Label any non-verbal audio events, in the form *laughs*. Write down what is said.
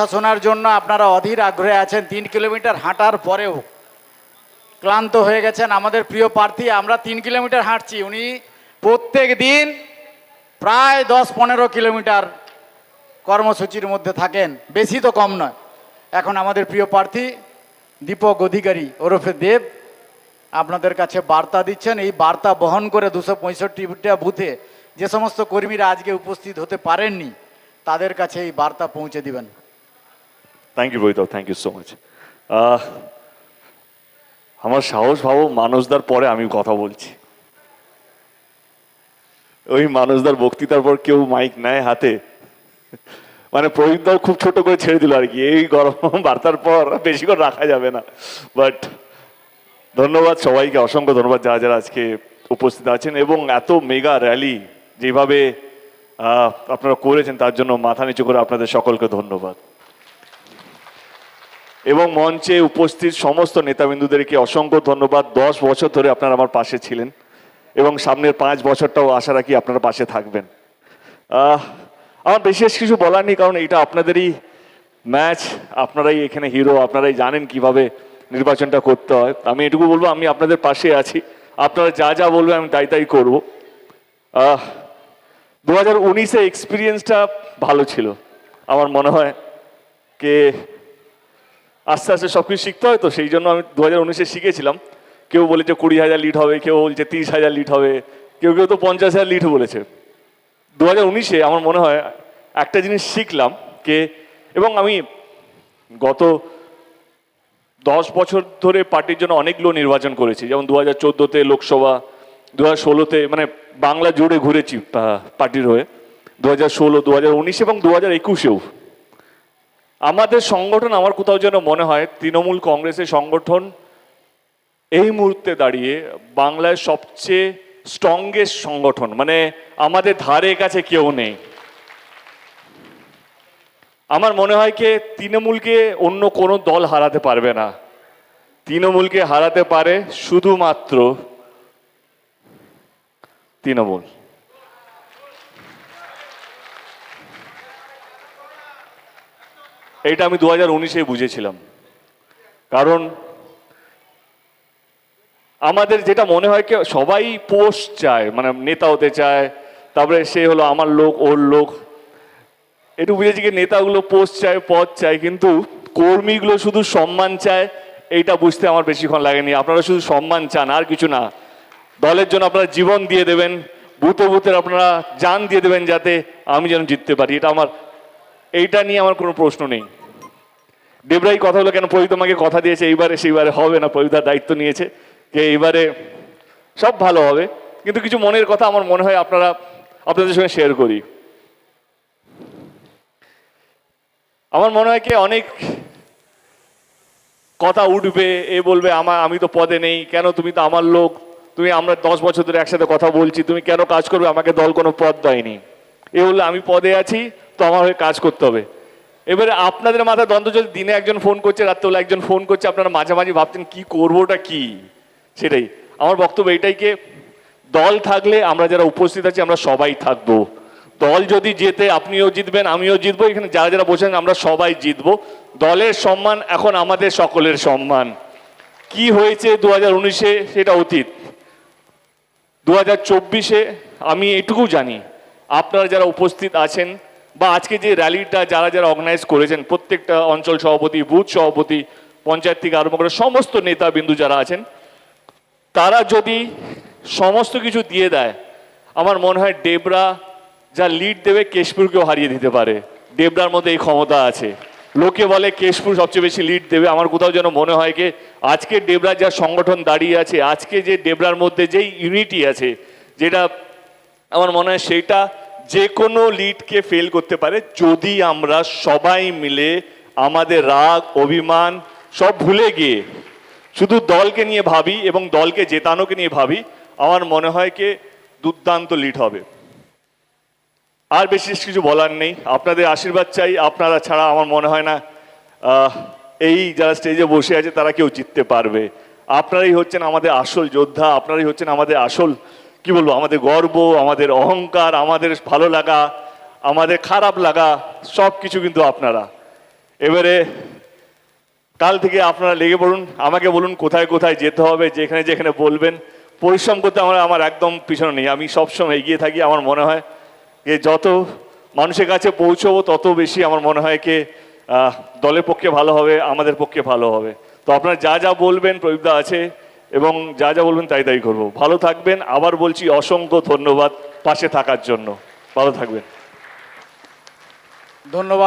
কথা শোনার জন্য আপনারা অধীর আগ্রহে আছেন। তিন কিলোমিটার হাঁটার পরেও ক্লান্ত হয়ে গেছেন আমাদের প্রিয় প্রার্থী। আমরা তিন কিলোমিটার হাঁটছি। উনি প্রত্যেক দিন প্রায় দশ পনেরো কিলোমিটার কর্মসূচির মধ্যে থাকেন। বেশি তো কম নয়। এখন আমাদের প্রিয় প্রার্থী দীপক অধিকারী ওরফে দেব আপনাদের কাছে বার্তা দিচ্ছেন। এই বার্তা বহন করে দুশো পঁয়ষট্টিটা বুথে যে সমস্ত কর্মীরা আজকে উপস্থিত হতে পারেননি, তাদের কাছে এই বার্তা পৌঁছে দিবেন। থ্যাংক ইউ বৈতব থ্যাংক ইউ সো মাচ আমার সাহস ভাবো মানসদার পরে আমি কথা বলছি। ওই মানসদার বক্তৃতার পর কেউ মাইক নেয় হাতে। মানে প্রদীপদাও খুব ছোট করে ছেড়ে দিল আর কি। এই গরম *laughs* বার্তার পর বেশি করে রাখা যাবে না। বাট ধন্যবাদ সবাইকে, অসংখ্য ধন্যবাদ যারা যারা আজকে উপস্থিত আছেন এবং এত মেগা র্যালি যেভাবে আপনারা করেছেন, তার জন্য মাথা নিচু করে আপনাদের সকলকে ধন্যবাদ। এবং মঞ্চে উপস্থিত সমস্ত নেতাবিন্দুদেরকে অসংখ্য ধন্যবাদ। দশ বছর ধরে আপনারা আমার পাশে ছিলেন এবং সামনের পাঁচ বছরটাও আশা রাখি আপনারা পাশে থাকবেন। আমার বিশেষ কিছু বলার নেই কারণ এটা আপনাদেরই ম্যাচ, আপনারাই এখানে হিরো, আপনারাই জানেন কীভাবে নির্বাচনটা করতে হয়। আমি এটুকু বলব, আমি আপনাদের পাশে আছি। আপনারা যা যা বলবেন আমি তাই তাই করব। দু হাজার উনিশে এক্সপিরিয়েন্সটা ভালো ছিল। আমার মনে হয় কে আস্তে আস্তে সব কিছু শিখতে হয় তো, সেই জন্য আমি দু হাজার উনিশে শিখেছিলাম। কেউ বলেছে কুড়ি হাজার লিট হবে, কেউ বলছে তিরিশ হাজার লিট হবে, কেউ কেউ তো পঞ্চাশ হাজার লিট বলেছে। দু হাজার উনিশে আমার মনে হয় একটা জিনিস শিখলাম কে, এবং আমি গত দশ বছর ধরে পার্টির জন্য অনেকগুলো নির্বাচন করেছি। যেমন দু হাজার চোদ্দোতে লোকসভা দু হাজার ষোলোতে মানে বাংলা জুড়ে ঘুরেছি পার্টির হয়ে দু হাজার ষোলো দু হাজার উনিশ এবং দু হাজার একুশেও। আমাদের সংগঠন আমার কোথাও যেন মনে হয় তৃণমূল কংগ্রেসের সংগঠন এই মুহূর্তে দাঁড়িয়ে বাংলায় সবচেয়ে স্ট্রংগেস্ট সংগঠন মানে আমাদের ধারে কাছে কেউ নেই। আমার মনে হয় কি তৃণমূলকে অন্য কোনো দল হারাতে পারবে না। তৃণমূলকে হারাতে পারে শুধুমাত্র তৃণমূল। এটা আমি দু হাজার উনিশে বুঝেছিলাম। কারণ আমাদের যেটা মনে হয় কি, সবাই পোস্ট চায় মানে নেতা হতে চায়, তারপরে সে হলো আমার লোক, ওর লোক। একটু বুঝেছি কি, নেতাগুলো পোস্ট চায়, পদ চায়, কিন্তু কর্মীগুলো শুধু সম্মান চায়, এইটা বুঝতে আমার বেশিক্ষণ লাগেনি। আপনারা শুধু সম্মান চান, আর কিছু না। দলের জন্য আপনারা জীবন দিয়ে দেবেন ভূত ভূতের আপনারা জান দিয়ে দেবেন যাতে আমি যেন জিততে পারি। এটা আমার, এইটা নিয়ে আমার কোনো প্রশ্ন নেই। দেবরাই কথা হলো কেন প্রদীপ আমাকে কথা দিয়েছে? এইবারে সেইবারে হবে না প্রদীপদার দায়িত্ব নিয়েছে। যে এইবারে সব ভালো হবে। কিন্তু কিছু মনের কথা আমার মনে হয় আপনারা আপনাদের সঙ্গে শেয়ার করি। আমার মনে হয় কি অনেক কথা উঠবে, এ বলবে, আমার, আমি তো পদে নেই, কেন তুমি তো আমার লোক? তুমি, আমরা দশ বছর ধরে একসাথে কথা বলছি, তুমি কেন কাজ করবে? আমাকে দল কোনো পদ দেয়নি। এ বললে, আমি পদে আছি, তো আমার হয়ে কাজ করতে হবে। এবারে আপনাদের মাথায় দ্বন্দ্ব চলছে, দিনে একজন ফোন করছে, রাত্রেবেলা একজন ফোন করছে, আপনারা মাঝামাঝি ভাবছেন কি করবোটা কি? সেটাই। আমার বক্তব্য এটাই কে, দল থাকলে আমরা যারা উপস্থিত আছি, আমরা সবাই থাকব। দল যদি জেতে আপনিও জিতবেন, আমিও জিতবো, এখানে যারা যারা বসেন আমরা সবাই জিতবো। দলের সম্মান এখন আমাদের সকলের সম্মান। কি হয়েছে দু হাজার উনিশে, সেটা অতীত। দু হাজার চব্বিশে, আমি এটুকু জানি, আপনারা যারা উপস্থিত আছেন বা আজকে যে র্যালিটা যারা যারা অর্গানাইজ করেছেন, প্রত্যেকটা অঞ্চল সভাপতি, বুথ সভাপতি, পঞ্চায়েত থেকে আরম্ভ করে সমস্ত নেতা বিন্দু যারা আছেন, তারা যদি সমস্ত কিছু দিয়ে দেয়, আমার মনে হয় ডেবরা যা লিড দেবে কেশপুরকেও হারিয়ে দিতে পারে। ডেবরার মধ্যে এই ক্ষমতা আছে। লোকে বলে কেশপুর সবচেয়ে বেশি লিড দেবে। আমার কোথাও যেন মনে হয় কি, আজকে ডেবরার যা সংগঠন দাঁড়িয়ে আছে, আজকে যে ডেবরার মধ্যে যেই ইউনিটি আছে, যেটা আমার মনে হয় সেইটা যে কোনো লিডকে ফেল করতে পারে যদি আমরা সবাই মিলে আমাদের রাগ, অভিমান সব ভুলে গিয়ে শুধু দলকে নিয়ে ভাবি এবং দলকে জেতানোকে নিয়ে ভাবি, আমার মনে হয় কি দুর্দান্ত লিড হবে। আর বেশি কিছু বলার নেই। আপনাদের আশীর্বাদ চাই। আপনারা ছাড়া আমার মনে হয় না এই যারা স্টেজে বসে আছে তারা কেউ জিততে পারবে। আপনারাই হচ্ছেন আমাদের আসল যোদ্ধা, আপনারাই হচ্ছেন আমাদের আসল কি বলব, আমাদের গর্ব, আমাদের অহংকার, আমাদের ভালো লাগা, আমাদের খারাপ লাগা, সব কিছু কিন্তু আপনারা। এবারে কাল থেকে আপনারা লেগে পড়ুন, আমাকে বলুন কোথায় কোথায় যেতে হবে, যেখানে যেখানে বলবেন। পরিশ্রম করতে আমার আমার একদম পিছনে নেই, আমি সবসময় এগিয়ে থাকি, আমার মনে হয় যে যত মানুষের কাছে পৌঁছবো, তত বেশি আমার মনে হয় কে দলের পক্ষে ভালো হবে, আমাদের পক্ষে ভালো হবে। তো আপনারা যা যা বলবেন, প্রদীপদা আছে এবং যা যা বলবেন তাই তাই করব। ভালো থাকবেন, আবার বলছি অসংখ্য ধন্যবাদ পাশে থাকার জন্য। ভালো থাকবেন। ধন্যবাদ।